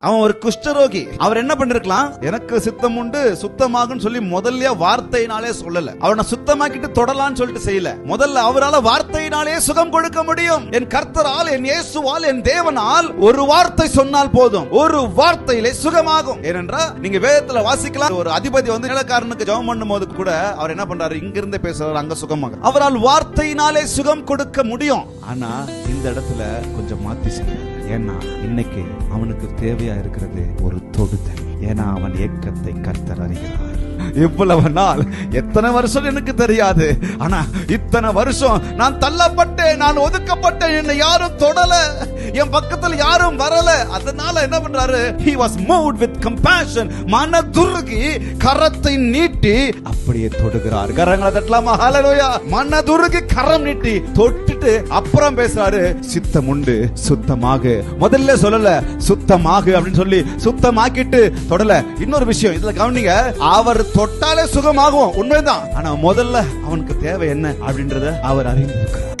அவன் ஒரு குஷ்டரோகி. அவர் என்ன பண்ணிருக்கலாம்? எனக்கு சித்தம் உண்டு சுத்தமாகும் சொல்லி முதல்ல வார்த்தையினாலே சொல்லல. அவனை சுத்தமாக்கிட்டு தொடலான்னு சொல்லிட்டு செய்யல. முதல்ல அவரால் வார்த்தையினாலே சுகம் கொடுக்க முடியும். என் கர்த்தரால் என் இயேசுவால் என் தேவனால் ஒரு வார்த்தை சொன்னால் போதும். ஒரு வார்த்தையிலே சுகமாகும். ஏனென்றால் நீங்க வேதத்துல வாசிக்கலாம். ஒரு அதிபதி வந்து நிலக்காரனுக்கு ஜெபம் பண்ணும் போது கூட அவர் என்ன பண்றாரு? இங்கிருந்து பேசுறாரு அங்க சுகமாக அவரால் வார்த்தையினாலே சுகம் கொடுக்க முடியும். ஆனா இந்த இடத்துல கொஞ்சம் மாத்தி செய்யணும் ஏன்னா இன்னைக்கு அவனுக்கு தேவையா இருக்கிறது ஒரு தொடுதல். ஏன்னா அவன் ஏக்கத்தை கர்த்தர் அறிகிறார். இவ்வளவு நாள் எத்தனை வருஷம் எனக்கு தெரியாது. ஆனா இத்தனை வருஷம் நான் தள்ளப்பட்டேன் நான் ஒதுக்கப்பட்டேன் என்னை யாரும் தொடல என் பக்கத்துல யாரும் வரல. அதனால என்ன பண்றாரு? He was வித் கம்பேஷன் மன துருகி கரத்தை நீட்டி அப்படியே தொடுகிறார். கரங்களை தட்டலாமா? ஹalleluya மனதுருகி கரம் நீட்டி சொல்லிட்டு அப்புறம் பேசுறாரு சித்தம் உண்டு சுத்தமாக. முதல்ல சொல்லல சுத்தமாக அப்படின்னு சொல்லி சுத்தமாக்கிட்டு தொடல. இன்னொரு விஷயம் இதுல கவனிங்க அவர் தொட்டாலே சுகமாகும் உண்மைதான். ஆனா முதல்ல அவனுக்கு தேவை என்ன அப்படின்றத அவர் அறிந்திருக்கிறார்.